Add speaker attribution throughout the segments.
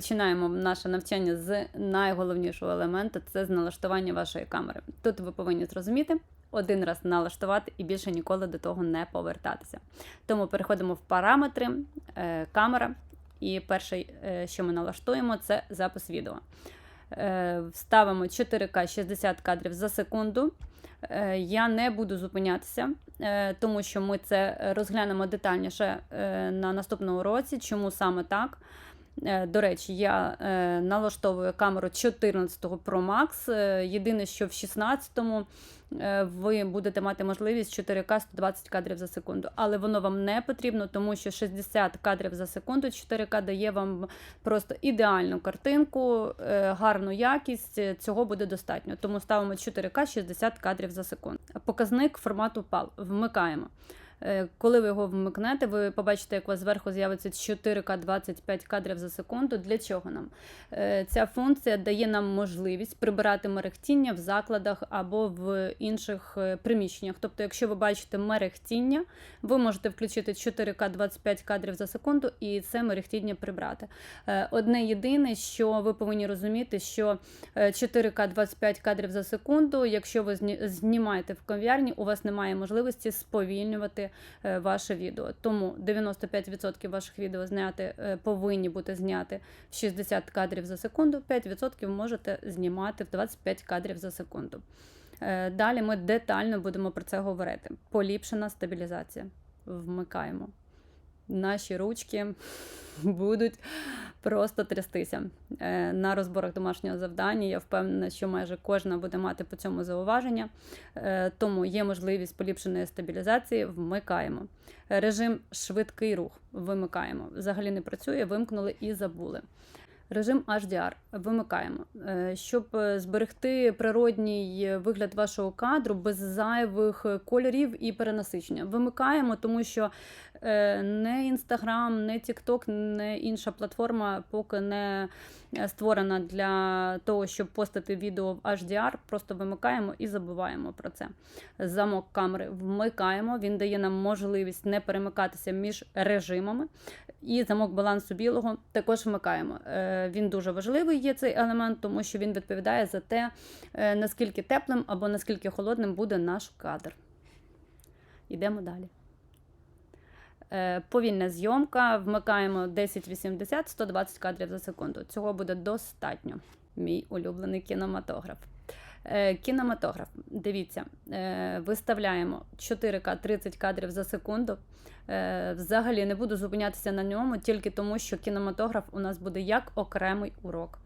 Speaker 1: Починаємо наше навчання з найголовнішого елементу це з налаштування вашої камери. Тут ви повинні зрозуміти. Один раз налаштувати і більше ніколи до того не повертатися. Тому переходимо в параметри, е, камера. І перше, що ми налаштуємо, це запис відео. Ставимо 4К 60 кадрів за секунду. Е, Я не буду зупинятися, е, тому що ми це розглянемо детальніше на наступному уроці. Чому саме так? Е, До речі, я е, налаштовую камеру 14 Pro Max. Е, Єдине, що в 16-му е, ви будете мати можливість 4К 120 кадрів за секунду. Але воно вам не потрібно, тому що 60 кадрів за секунду 4К дає вам просто ідеальну картинку, гарну якість. Цього буде достатньо. Тому ставимо 4К 60 кадрів за секунду. Показник формату PAL вмикаємо. Е, Коли ви його вмикнете, ви побачите, як у вас зверху з'явиться 4К 25 кадрів за секунду. Для чого нам? Е, Ця функція дає нам можливість прибирати мерехтіння в закладах або в інших е, приміщеннях. Тобто, якщо ви бачите мерехтіння, ви можете включити 4К 25 кадрів за секунду і це мерехтіння прибрати. Одне єдине, що ви повинні розуміти, що е, 4К 25 кадрів за секунду, якщо ви зні- знімаєте в кав'ярні, у вас немає можливості сповільнювати е, ваше відео. Тому 95% ваших відео зняти е, повинні бути зняти в 60 кадрів за секунду, 5% можете знімати в 25 кадрів за секунду. Е, Далі ми детально будемо про це говорити. Поліпшена стабілізація. Вмикаємо. Наші ручки будуть просто трястися. Е, На розборах домашнього завдання я впевнена, що майже кожна буде мати по цьому зауваження. Е, Тому є можливість поліпшеної стабілізації. Вмикаємо. Режим швидкий рух. Вимикаємо. Взагалі не працює, вимкнули і забули. Режим HDR вимикаємо, Е, щоб е, зберегти природній вигляд вашого кадру без зайвих е, кольорів і перенасичення. Вимикаємо, тому що е, не Instagram, не TikTok, не інша платформа поки не е, створена для того, щоб постати відео в HDR. Просто вимикаємо і забуваємо про це. Замок камери вмикаємо. Він дає нам можливість не перемикатися між режимами. І замок балансу білого також вмикаємо. Він дуже важливий є цей елемент, тому що він відповідає за те, е, наскільки теплим або наскільки холодним буде наш кадр. Йдемо далі. Е, Повільна зйомка. Вмикаємо 1080 120 кадрів за секунду. Цього буде достатньо. Мій улюблений кінематограф. Е, Кінематограф. Дивіться, е, виставляємо 4К 30 кадрів за секунду. Е, Взагалі не буду зупинятися на ньому тільки тому, що кінематограф у нас буде як окремий урок.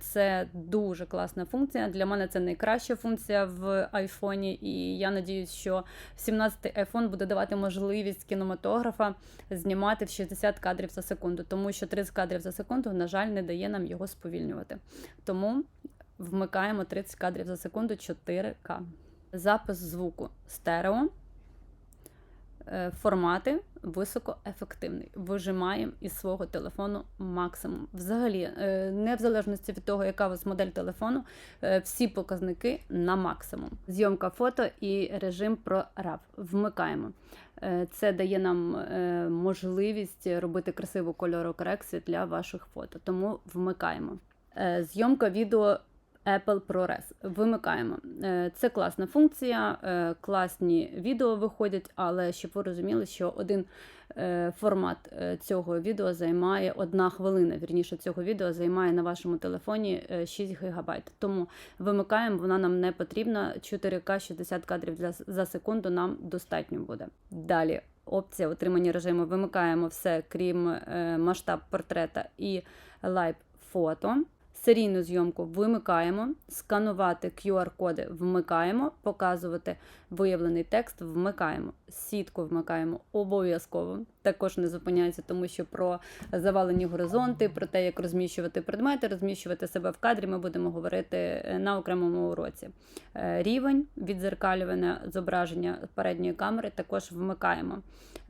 Speaker 1: Це дуже класна функція. Для мене це найкраща функція в айфоні, і я надіюсь, що 17-й iPhone буде давати можливість кінематографа знімати в 60 кадрів за секунду, тому що 30 кадрів за секунду, на жаль, не дає нам його сповільнювати. Тому вмикаємо 30 кадрів за секунду 4К. Запис звуку стерео. Е, Формати високоефективний. Вижимаємо із свого телефону максимум. Взагалі, е, не в залежності від того, яка у вас модель телефону, е, всі показники на максимум. Зйомка фото і режим про RAW. Вмикаємо. Це дає нам можливість робити красиву кольорокорекцію для ваших фото. Тому вмикаємо. Зйомка відео Apple ProRes. Вимикаємо. Е, Це класна функція, е, класні відео виходять, але щоб ви розуміли, що один е, формат цього відео займає одна хвилина. Вірніше цього відео займає на вашому телефоні е, 6 ГБ. Тому вимикаємо, вона нам не потрібна. 4К 60 кадрів за секунду нам достатньо буде. Далі. Опція отримання режиму вимикаємо все, крім масштаб портрета і лайв фото. Серійну зйомку вимикаємо, сканувати QR-коди вмикаємо, показувати виявлений текст вмикаємо, сітку вмикаємо обов'язково. Також не зупиняється, тому що про завалені горизонти, про те, як розміщувати предмети, розміщувати себе в кадрі, ми будемо говорити е, на окремому уроці. Е, Рівень відзеркалювання зображення передньої камери також вмикаємо.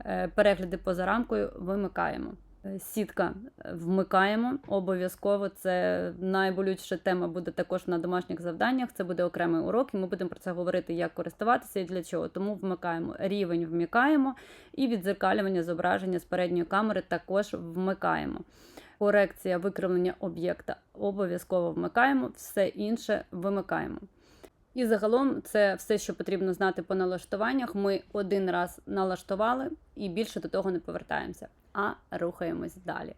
Speaker 1: Е, Перегляди поза рамкою вимикаємо. Е, Сітка е, вмикаємо обов'язково. Це найболючіша тема буде також на домашніх завданнях. Це буде окремий урок, і ми будемо про це говорити, як користуватися і для чого. Тому вмикаємо рівень, вмикаємо і відзеркалювання зображення з передньої камери також вмикаємо. корекція викривлення об'єкта обов'язково вмикаємо, все інше вимикаємо. І загалом це все, що потрібно знати по налаштуваннях. Ми один раз налаштували і більше до того не повертаємося, а рухаємось далі.